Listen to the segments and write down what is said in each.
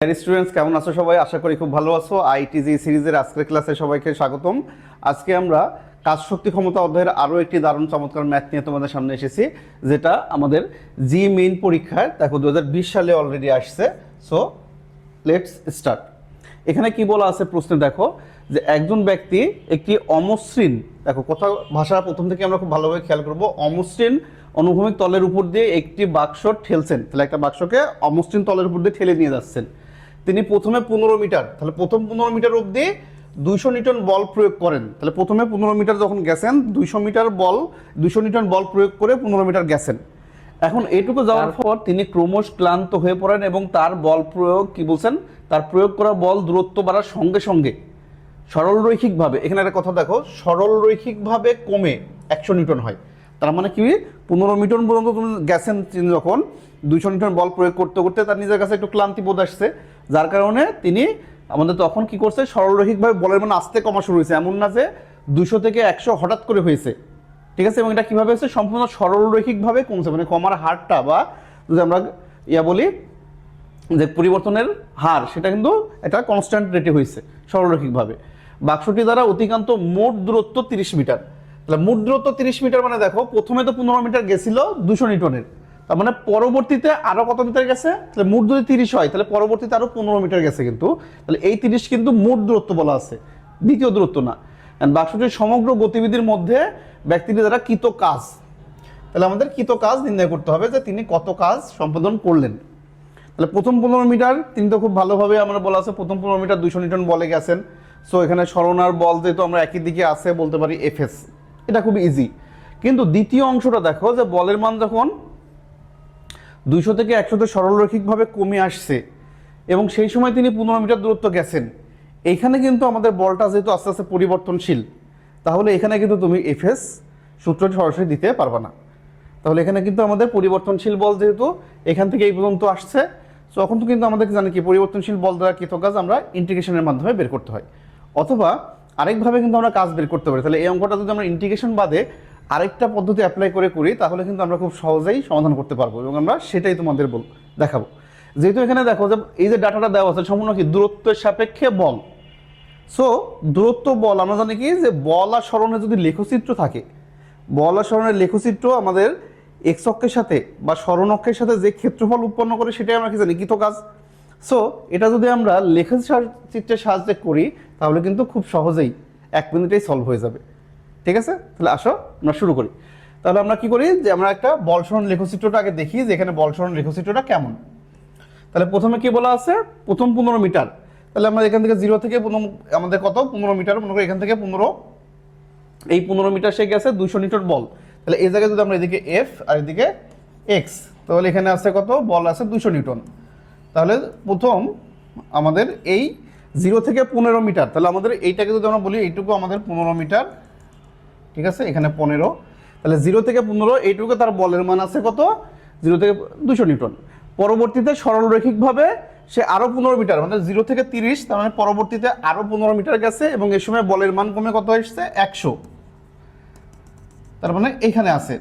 Students কেমন আছো সবাই? আশা করি খুব ভালো আছো। আইটিজি সিরিজের আজকের ক্লাসে সবাইকে স্বাগতম। আজকে আমরা কাজ শক্তি ক্ষমতা অধ্যায়ের আরও একটি দারুণ চমৎকার ম্যাথ নিয়ে তোমাদের সামনে এসেছি, যেটা আমাদের জি মেইন পরীক্ষায়, দেখো দু হাজার বিশ সালে অলরেডি আসছে। সো লেটস স্টার্ট এখানে কি বলা আছে প্রশ্নে, দেখো, যে একজন ব্যক্তি একটি অমসৃণ, দেখো, কথা, ভাষা প্রথম থেকে আমরা খুব ভালোভাবে খেয়াল করব, অমসৃণ অনুভূমিক তলের উপর দিয়ে একটি বাক্স ঠেলছেন। তাহলে একটা বাক্সকে অমসৃণ তলের উপর দিয়ে ঠেলে নিয়ে যাচ্ছেন। তিনি প্রথমে পনেরো মিটার তাহলে প্রথম পনেরো মিটার অবধি দুইশো নিউটন বল প্রয়োগ করেন। তাহলে প্রথমে পনেরো মিটার যখন গেছেন দুইশো মিটার বল দুইশো নিউটন বল প্রয়োগ করে পনেরো মিটার গেছেন। এখন এটুকু যাওয়ার পর তিনি ক্রমশ ক্লান্ত হয়ে পড়েন এবং তার বল প্রয়োগ কি বলছেন? তার প্রয়োগ করা বল দূরত্ব বাড়ার সঙ্গে সঙ্গে সরল রৈখিকভাবে এখানে একটা কথা দেখো সরল রৈখিকভাবে কমে একশো নিউটন হয়। তার মানে কি? পনেরো মিটন পর্যন্ত তুমি গেছেন তিনি যখন দুইশো নিউটন বল প্রয়োগ করতে করতে তার নিজের কাছে একটু ক্লান্তি বোধ আসছে, যার কারণে তিনি আমাদের তখন কি করছে, সরলরৈখিকভাবে বলের মানে আস্তে কমা শুরু হয়েছে। এমন না যে দুশো থেকে একশো হঠাৎ করে হয়েছে। ঠিক আছে? এবং এটা কীভাবে হয়েছে? সম্পূর্ণ সরলরৈখিকভাবে কমছে। মানে কমার হারটা বা যদি আমরা ইয়া বলি, যে পরিবর্তনের হার, সেটা কিন্তু একটা কনস্ট্যান্ট রেটে হয়েছে সরলরৈখিকভাবে। বাক্সটি দ্বারা অতিকান্ত মোট দূরত্ব তিরিশ মিটার। তাহলে মোট দূরত্ব তিরিশ মিটার মানে দেখো, প্রথমে তো পনেরো মিটার গেছিল দুশো নিউটনের। তার মানে পরবর্তীতে আরও কত মিটার গেছে? তাহলে মোট যদি তিরিশ হয়, তাহলে পরবর্তীতে আরও পনেরো মিটার গেছে কিন্তু। তাহলে এই তিরিশ কিন্তু মোট দূরত্ব বলা আছে, দ্বিতীয় দূরত্ব না। বাক্সটির সমগ্র গতিবিধির মধ্যে ব্যক্তিটি দ্বারা কৃত কাজ। তাহলে আমাদের কৃত কাজ নির্ণয় করতে হবে যে তিনি কত কাজ সম্পাদন করলেন। তাহলে প্রথম পনেরো মিটার, তিনি তো খুব ভালোভাবে আমরা বলা আছে প্রথম পনেরো মিটার দুইশো নিউটন বলে গেছেন। সো এখানে সরনার বল যেহেতু আমরা একই দিকে আছে, বলতে পারি এফএস এটা খুব ইজি কিন্তু দ্বিতীয় অংশটা দেখো যে বলের মান যখন দুইশো থেকে একশোতে সরলরৈখিকভাবে কমে আসছে এবং সেই সময় তিনি পনেরো মিটার দূরত্ব গেছেন। এইখানে কিন্তু আমাদের বলটা যেহেতু আস্তে আস্তে পরিবর্তনশীল, তাহলে এখানে কিন্তু তুমি এফএস সূত্রটি সরাসরি দিতে পারবে না। তাহলে এখানে কিন্তু আমাদের পরিবর্তনশীল বল যেহেতু এখান থেকে এই পর্যন্ত আসছে তখন তো কিন্তু আমাদেরকে জানি কি, পরিবর্তনশীল বল দ্বারা কৃত কাজ আমরা ইন্টিগ্রেশনের মাধ্যমে বের করতে হয়। অথবা আরেকভাবে কিন্তু আমরা কাজ বের করতে পারি। তাহলে এই অঙ্কটা যদি আমরা ইন্টিগ্রেশন বাদে আরেকটা পদ্ধতি অ্যাপ্লাই করে করি, তাহলে কিন্তু আমরা খুব সহজেই সমাধান করতে পারব এবং আমরা সেটাই তোমাদের বল, দেখাবো। যেহেতু এখানে দেখো যে এই যে ডাটাটা দেওয়া আছে সম্পূর্ণ কি? দূরত্বের সাপেক্ষে বল। সো দূরত্ব বল, আমরা জানি কি? যে বল আর স্মরণে যদি লেখচিত্র থাকে, বল আর স্মরণের লেখচিত্র আমাদের এক্স অক্ষের সাথে বা স্মরণ অক্ষের সাথে যে ক্ষেত্রফল উৎপন্ন করে, সেটাই আমরা কি জানি? কৃত কাজ সো এটা যদি আমরা লেখচিত্রের সাহায্যে করি, তাহলে কিন্তু খুব সহজেই এক মিনিটেই সলভ হয়ে যাবে। ঠিক আছে? তাহলে আসো, আমরা শুরু করি। তাহলে আমরা কি করি যে আমরা একটা বলসরণ লেখচিত্রটা আগে দেখি যে এখানে বলসরণ লেখচিত্রটা কেমন। তাহলে প্রথমে কি বলা আছে? প্রথম পনেরো মিটার। তাহলে আমরা এখান থেকে জিরো থেকে প্রথম, আমাদের কত? পনেরো মিটার। মনে করি এখান থেকে পনেরো। এই পনেরো মিটার সে গেছে দুইশো নিউটন বল। তাহলে এই জায়গায় যদি আমরা এদিকে এফ আর এদিকে এক্স তাহলে এখানে আছে কত? বল আছে দুইশো নিউটন। তাহলে প্রথম আমাদের এই জিরো থেকে পনেরো মিটার। তাহলে আমাদের এইটাকে যদি আমরা বলি, এইটুকু আমাদের পনেরো মিটার। ঠিক আছে? এখানে পনেরো। তাহলে জিরো থেকে পনেরো, এইটুকু তার বলের মান আছে কত? জিরো থেকে দুশো নিউটন। পরবর্তীতে সরলরৈখিকভাবে সে আরও পনেরো মিটার মানে জিরো থেকে তিরিশ, তার মানে পরবর্তীতে আরও পনেরো মিটার গেছে এবং এই সময় বলের মান কমে কত এসছে? একশো। তার মানে এখানে আছে।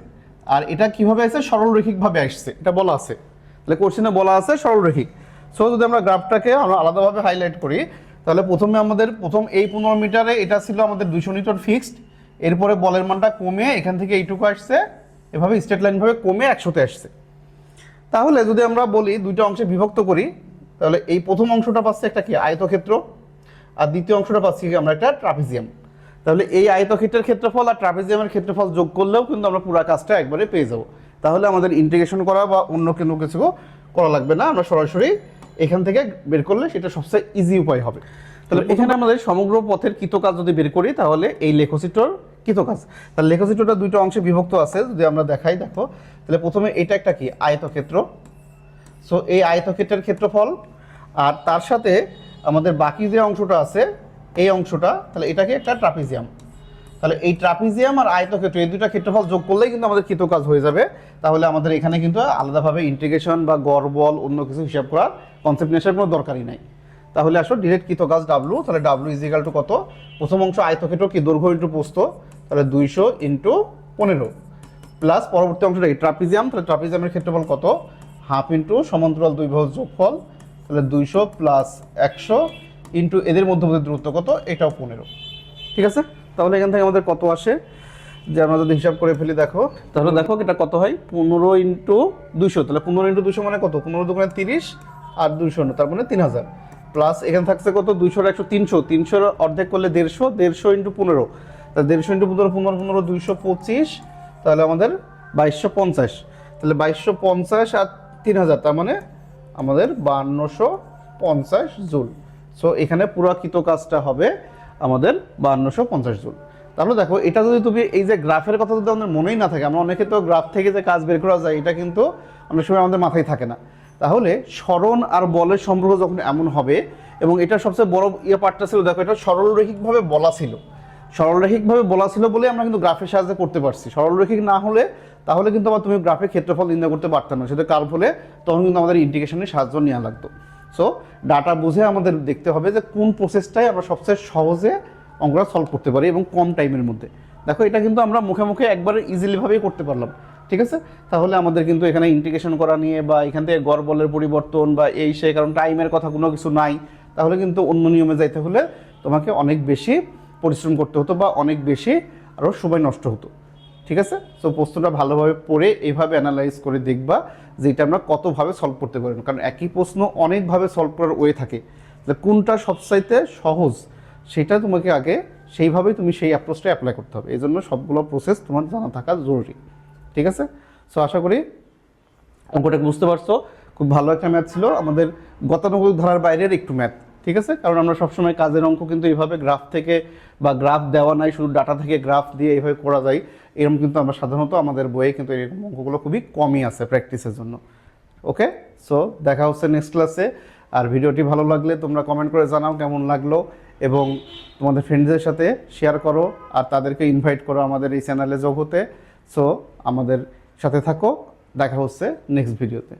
আর এটা কীভাবে আসছে সরলরৈখিকভাবে আসছে এটা বলা আছে। তাহলে কোশ্চেনে বলা আছে সরলরৈখিক। সো যদি আমরা গ্রাফটাকে আমরা আলাদাভাবে হাইলাইট করি, তাহলে প্রথমে আমাদের প্রথম এই পনেরো মিটারে এটা ছিল আমাদের দুশো নিউটন ফিক্সড এরপরে বলের মানটা কমে এখান থেকে এইটুকু আসছে এভাবে স্ট্রেট লাইনভাবে কমে একশোতে আসছে। তাহলে যদি আমরা বলি দুইটা অংশে বিভক্ত করি তাহলে এই প্রথম অংশটা পাচ্ছে একটা কি? আয়তক্ষেত্র আর দ্বিতীয় অংশটা পাচ্ছি কি আমরা একটা ট্রাপিজিয়াম। তাহলে এই আয়তক্ষেত্রের ক্ষেত্রফল আর ট্রাপিজিয়ামের ক্ষেত্রফল যোগ করলেও কিন্তু আমরা পুরো কাজটা একবারে পেয়ে যাব। তাহলে আমাদের ইন্টিগ্রেশন করা বা অন্য কোনো কিছু করা লাগবে না আমরা সরাসরি এখান থেকে বের করলে সেটা সবচেয়ে ইজি উপায় হবে। তাহলে এখানে আমাদের সমগ্র পথের কৃতকাজ যদি বের করি তাহলে এই লেখচিত্রর কৃতকাজ তাহলে লেখচিত্রটা দুইটা অংশে বিভক্ত আছে, যদি আমরা দেখাই, দেখো। তাহলে প্রথমে এটা একটা কি? আয়তক্ষেত্র। সো এই আয়তক্ষেত্রের ক্ষেত্রফল, আর তার সাথে আমাদের বাকি যে অংশটা আছে, এই অংশটা, তাহলে এটাকে একটা ট্রাপিজিয়াম। তাহলে এই ট্রাপিজিয়াম আর আয়তক্ষেত্র, এই দুটা ক্ষেত্রফল যোগ করলেই কিন্তু আমাদের কৃতকাজ হয়ে যাবে। তাহলে আমাদের এখানে কিন্তু আলাদাভাবে ইন্টিগ্রেশন বা গড়, বল, অন্য কিছু হিসাব করার কনসেপ্ট নেশার কোনো দরকারই নাই। তাহলে আসো ডিরেক্ট কৃতকাজ ডাব্লু তাহলে ডাব্লু ইজিক্যাল টু কত? প্রথম অংশ আয়তক্ষেত্র কি? দৈর্ঘ্য ইন্টু পোস্ত তাহলে দুইশো ইন্টু পনেরো। প্লাস পরবর্তী অংশটা ট্রাপিজিয়াম, তাহলে ট্রাপিজিয়ামের ক্ষেত্রফল কত? হাফ ইন্টু সমান্তরাল দুই বাহুর যোগফল, তাহলে দুইশো প্লাস একশো ইন্টু এদের মধ্যবর্তী দূরত্ব কত? এটাও পনেরো। ঠিক আছে? তাহলে এখান থেকে আমাদের কত আসে? যে আমরা যদি হিসাব করে ফেলি, দেখো, তাহলে দেখো এটা কত হয়? পনেরো ইন্টু দুইশো। তাহলে পনেরো ইন্টু দুশো মানে কত? পনেরো দুগুণে তিরিশ আর দুইশো তার মানে তিন হাজার। প্লাস এখানে থাকছে কত? দুইশোর একশো তিনশো। তিনশোর অর্ধেক করলে দেড়শো দেড়শো ইন্টু পনেরো। তাহলে দেড়শো ইন্টু পনেরো পনেরো পনেরো, দুইশো পঁচিশ, তাহলে আমাদের বাইশশো পঞ্চাশ। তাহলে বাইশশো পঞ্চাশ আর তিন হাজার, তার মানে আমাদের বান্নশো পঞ্চাশ জুল। সো এখানে পুরাকৃত কাজটা হবে আমাদের বান্নশো পঞ্চাশ জুল। তাহলে দেখো, এটা যদি তুমি এই যে গ্রাফের কথা যদি আমাদের মনেই না থাকে, আমরা অনেকে তো গ্রাফ থেকে যে কাজ বের করা যায়, এটা কিন্তু অনেক সময় আমাদের মাথায় থাকে না। তাহলে স্মরণ আর বলের সম্পর্ক যখন এমন হবে, এবং এটা সবচেয়ে বড় ইয়ে পার্টটা ছিল, দেখো এটা সরলরৈখিকভাবে বলা ছিল। সরলরৈখিকভাবে বলা ছিল বলে আমরা কিন্তু গ্রাফের সাহায্যে করতে পারছি। সরলরৈখিক না হলে তাহলে কিন্তু আবার তুমি গ্রাফের ক্ষেত্রফল নির্ণয় করতে পারতাম না। সেটা কার ফলে? তখন কিন্তু আমাদের ইন্টিগ্রেশনের সাহায্য নেওয়া লাগতো। সো ডাটা বুঝে আমাদের দেখতে হবে যে কোন প্রসেসটাই আমরা সবচেয়ে সহজে অঙ্কটা সলভ করতে পারি এবং কম টাইমের মধ্যে। দেখো, এটা কিন্তু আমরা মুখে মুখে একবারে ইজিলিভাবেই করতে পারলাম। ঠিক আছে? তাহলে আমাদের কিন্তু এখানে ইন্টিগ্রেশন করা নিয়ে বা এখান থেকে গড় বলের পরিবর্তন বা এই সে, কারণ টাইমের কথা কোনো কিছু নাই। তাহলে কিন্তু অন্য নিয়মে যাইতে হলে তোমাকে অনেক বেশি পরিশ্রম করতে হতো বা অনেক বেশি আরও সময় নষ্ট হতো। ঠিক আছে? সো প্রশ্নটা ভালোভাবে পড়ে এইভাবে অ্যানালাইজ করে দেখবা যে এটা আমরা কতভাবে সলভ করতে পারব কারণ একই প্রশ্ন অনেকভাবে সলভ করার ওয়ে থাকে। কোনটা সবচাইতে সহজ সেটা তোমাকে আগে সেইভাবেই তুমি সেই অ্যাপ্রোচটা অ্যাপ্লাই করতে হবে। এই জন্য সবগুলো প্রসেস তোমার জানা থাকা জরুরি। ঠিক আছে? সো আশা করি অঙ্কটা বুঝতে পারছ। খুব ভালো একটা ম্যাথ ছিল। আমাদের গতানুগতিক ধারার বাইরের একটু ম্যাথ ঠিক আছে? কারণ আমরা সবসময় কাজের অঙ্ক কিন্তু এইভাবে গ্রাফ থেকে বা গ্রাফ দেওয়া নাই, শুধু ডাটা থেকে গ্রাফ দিয়ে এইভাবে করা যায়। এরকম কিন্তু আমরা সাধারণত আমাদের বইয়ে কিন্তু এরকম অঙ্কগুলো খুবই কমই আছে প্র্যাকটিসের জন্য। ওকে? সো দেখা হচ্ছে নেক্সট ক্লাসে আর ভিডিওটি ভালো লাগলে তোমরা কমেন্ট করে জানাও কেমন লাগল এবং তোমাদের ফ্রেন্ডদের সাথে শেয়ার করো আর তাদেরকে ইনভাইট করো আমাদের এই চ্যানেলে যোগ হতে সো আমাদের সাথে থাকো। দেখা হচ্ছে নেক্সট ভিডিওতে